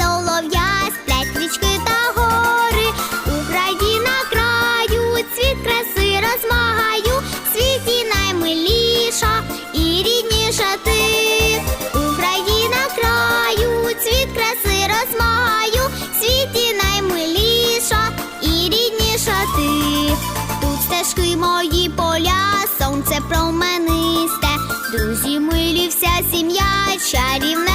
солов'я, сплять річки та гори. Україна краю, цвіт краси розмагаю, в світі наймиліша і рідніша ти. Україна краю, цвіт краси розмагаю, в світі наймиліша і рідніша ти. Тут стежки мої поля, сонце променисте, друзі милі, вся сім'я, чарівне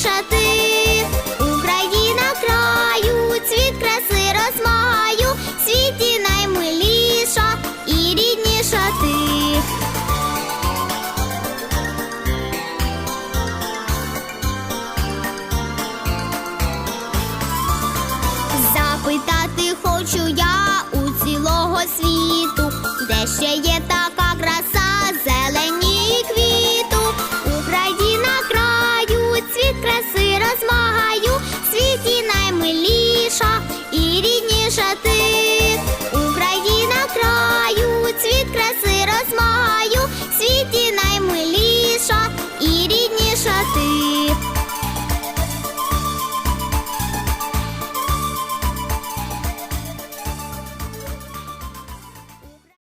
рідніша ти. Україна краю, цвіт краси розмагаю, в світі наймиліша і рідніша ти. Запитати хочу я у цілого світу, де ще є